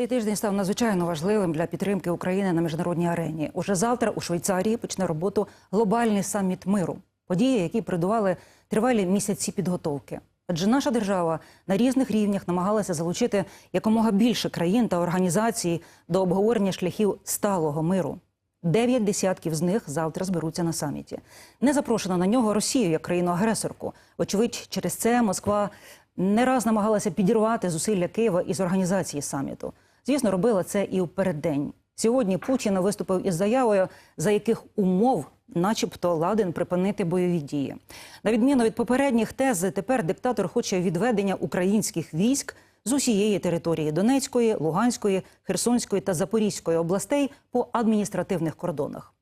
Цей тиждень став надзвичайно важливим для підтримки України на міжнародній арені. Уже завтра у Швейцарії почне роботу глобальний саміт миру. Події, які передували тривалі місяці підготовки. Адже наша держава на різних рівнях намагалася залучити якомога більше країн та організацій до обговорення шляхів сталого миру. Дев'ять десятків з них завтра зберуться на саміті. Не запрошено на нього Росію як країну-агресорку. Очевидь, через це Москва не раз намагалася підірвати зусилля Києва із організації саміту. Звісно, робила це і у переддень. Сьогодні Путін виступив із заявою, за яких умов, начебто, ладен припинити бойові дії. На відміну від попередніх тез, тепер диктатор хоче відведення українських військ з усієї території Донецької, Луганської, Херсонської та Запорізької областей по адміністративних кордонах.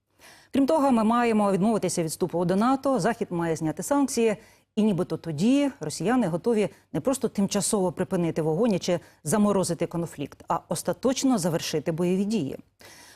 Крім того, ми маємо відмовитися від вступу до НАТО. Захід має зняти санкції, і нібито тоді росіяни готові не просто тимчасово припинити вогонь чи заморозити конфлікт, а остаточно завершити бойові дії.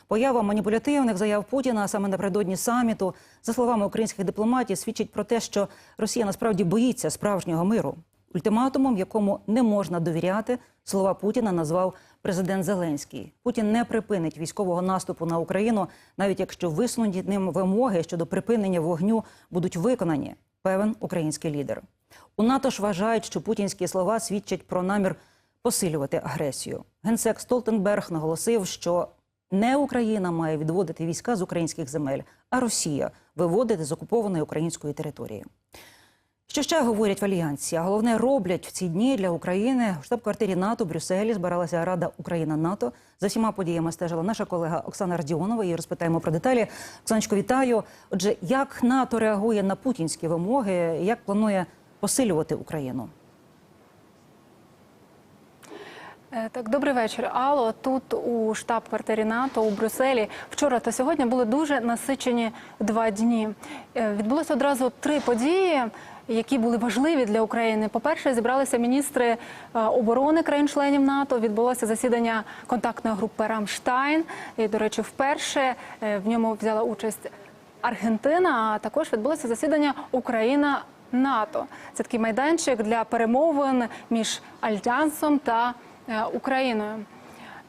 Поява маніпулятивних заяв Путіна саме напередодні саміту, за словами українських дипломатів, свідчить про те, що Росія насправді боїться справжнього миру. Ультиматумом, якому не можна довіряти, слова Путіна назвав президент Зеленський. Путін не припинить військового наступу на Україну, навіть якщо висунуті ним вимоги щодо припинення вогню будуть виконані. Певен український лідер. У НАТО ж вважають, що путінські слова свідчать про намір посилювати агресію. Генсек Столтенберг наголосив, що не Україна має відводити війська з українських земель, а Росія виводити з окупованої української території. Що ще говорять в альянсі? А головне роблять в ці дні для України в штаб-квартирі НАТО в Брюсселі збиралася Рада Україна НАТО. За всіма подіями стежила наша колега Оксана Радіонова. Її розпитаємо про деталі. Оксаночко, вітаю. Отже, як НАТО реагує на путінські вимоги? Як планує посилювати Україну? Так, добрий вечір. Алло, тут у штаб-квартирі НАТО у Брюсселі вчора та сьогодні були дуже насичені два дні. Е, Відбулося одразу три події. Які були важливі для України. По-перше, зібралися міністри е, оборони країн-членів НАТО. Відбулося засідання контактної групи Рамштайн. І, до речі, вперше е, в ньому взяла участь Аргентина. А також відбулося засідання Україна НАТО. Це такий майданчик для перемовин між Альянсом та е, Україною.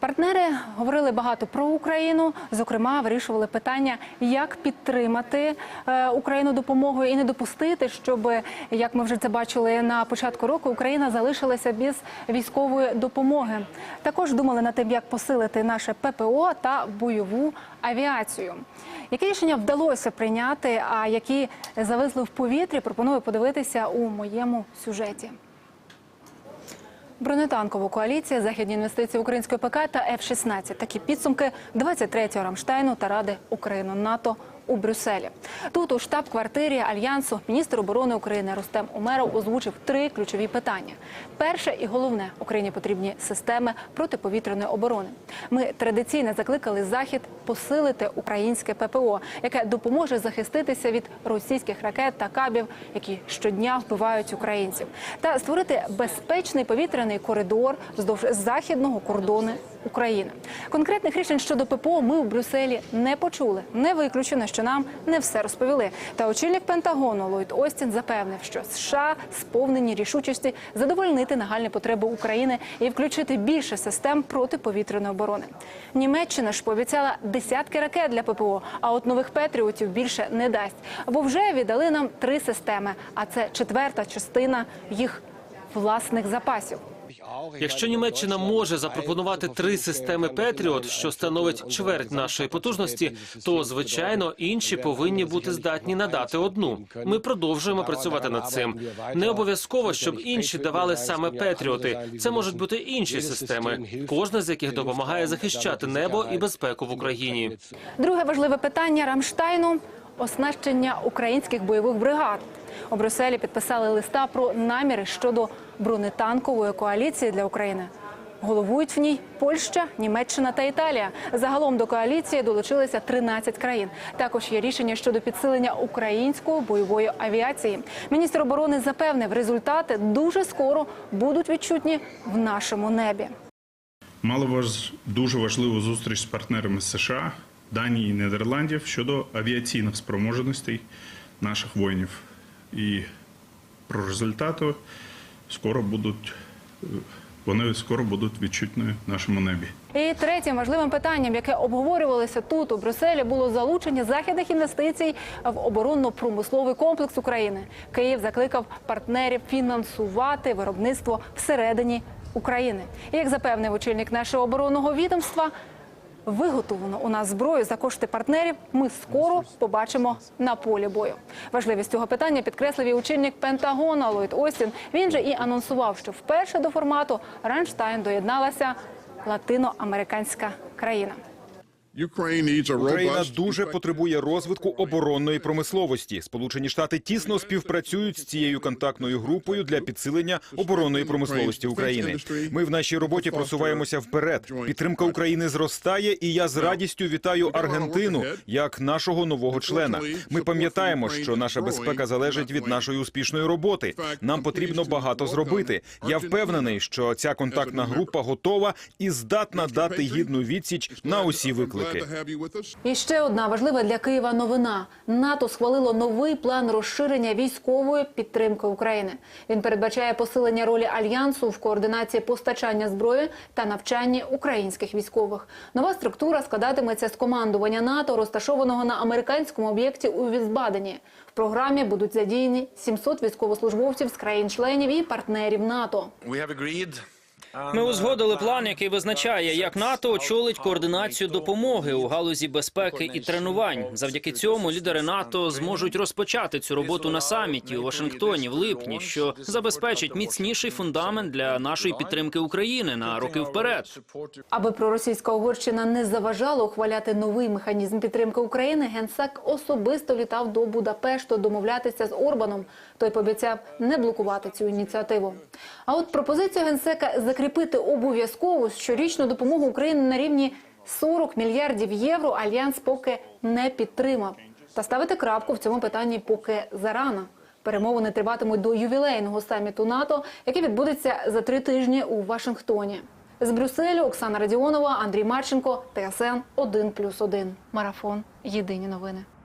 Партнери говорили багато про Україну. Зокрема, вирішували питання, як підтримати е, Україну допомогою і не допустити, щоб, як ми вже це бачили на початку року, Україна залишилася без військової допомоги. Також думали над тим, як посилити наше ППО та бойову авіацію. Які рішення вдалося прийняти, а які зависли в повітрі, пропоную подивитися у моєму сюжеті. Бронетанкова коаліція, західні інвестиції української ПК та F-16. Такі підсумки 23-го Рамштайну та Ради Україну НАТО у Брюсселі. Тут у штаб-квартирі альянсу міністр оборони України Рустем Умеров озвучив три ключові питання. Перше і головне Україні потрібні системи протиповітряної оборони. Ми традиційно закликали захід посилити українське ППО, яке допоможе захиститися від російських ракет та кабів, які щодня вбивають українців, та створити безпечний повітряний коридор вздовж західного кордону України. Конкретних рішень щодо ППО ми у Брюсселі не почули. Не виключено, що нам не все розповіли. Та очільник Пентагону Ллойд Остін запевнив, що США сповнені рішучості задовольнити нагальні потреби України і включити більше систем протиповітряної оборони. Німеччина ж пообіцяла десятки ракет для ППО, а от нових патріотів більше не дасть. Бо вже віддали нам три системи, а це четверта частина їх власних запасів. Якщо Німеччина може запропонувати три системи Петріот, що становить чверть нашої потужності, то звичайно інші повинні бути здатні надати одну. Ми продовжуємо працювати над цим. Не обов'язково, щоб інші давали саме Петріоти. Це можуть бути інші системи, кожна з яких допомагає захищати небо і безпеку в Україні. Друге важливе питання Рамштайну оснащення українських бойових бригад. У Брюсселі підписали листа про наміри щодо бронетанкової коаліції для України. Головують в ній Польща, Німеччина та Італія. Загалом до коаліції долучилися 13 країн. Також є рішення щодо підсилення української бойової авіації. Міністр оборони запевнив, результати дуже скоро будуть відчутні в нашому небі. Мали важ... дуже важливу зустріч з партнерами США, Данії і Нідерландів щодо авіаційних спроможностей наших воїнів. І про результати скоро будуть вони скоро будуть відчутні в нашому небі. І третім важливим питанням, яке обговорювалося тут у Брюсселі, було залучення західних інвестицій в оборонно-промисловий комплекс України. Київ закликав партнерів фінансувати виробництво всередині України. І як запевнив очільник нашого оборонного відомства, виготовлено у нас зброю за кошти партнерів. Ми скоро побачимо на полі бою. Важливість цього питання підкреслив і очільник Пентагона Ллойд Остін. Він же і анонсував, що вперше до формату Ранштайн доєдналася латиноамериканська країна. Україна дуже потребує розвитку оборонної промисловості. Сполучені Штати тісно співпрацюють з цією контактною групою для підсилення оборонної промисловості України. Ми в нашій роботі просуваємося вперед. Підтримка України зростає, і я з радістю вітаю Аргентину як нашого нового члена. Ми пам'ятаємо, що наша безпека залежить від нашої успішної роботи. Нам потрібно багато зробити. Я впевнений, що ця контактна група готова і здатна дати гідну відсіч на усі виклики. І ще одна важлива для Києва новина: НАТО схвалило новий план розширення військової підтримки України. Він передбачає посилення ролі альянсу в координації постачання зброї та навчанні українських військових. Нова структура складатиметься з командування НАТО, розташованого на американському об'єкті у Візбадені. В програмі будуть задіяні 700 військовослужбовців з країн-членів і партнерів НАТО. Ми узгодили план, який визначає, як НАТО очолить координацію допомоги у галузі безпеки і тренувань. Завдяки цьому лідери НАТО зможуть розпочати цю роботу на саміті у Вашингтоні в липні, що забезпечить міцніший фундамент для нашої підтримки України на роки вперед. Аби проросійська Угорщина не заважала ухваляти новий механізм підтримки України, генсек особисто літав до Будапешту домовлятися з Орбаном. Той пообіцяв не блокувати цю ініціативу. А от пропозиція генсека закріпити обов'язкову щорічну допомогу Україні на рівні 40 мільярдів євро альянс поки не підтримав. Та ставити крапку в цьому питанні поки зарано. Перемовини триватимуть до ювілейного саміту НАТО, який відбудеться за три тижні у Вашингтоні. З Брюсселю Оксана Радіонова, Андрій Марченко, ТСН 1+,1. Марафон. Єдині новини.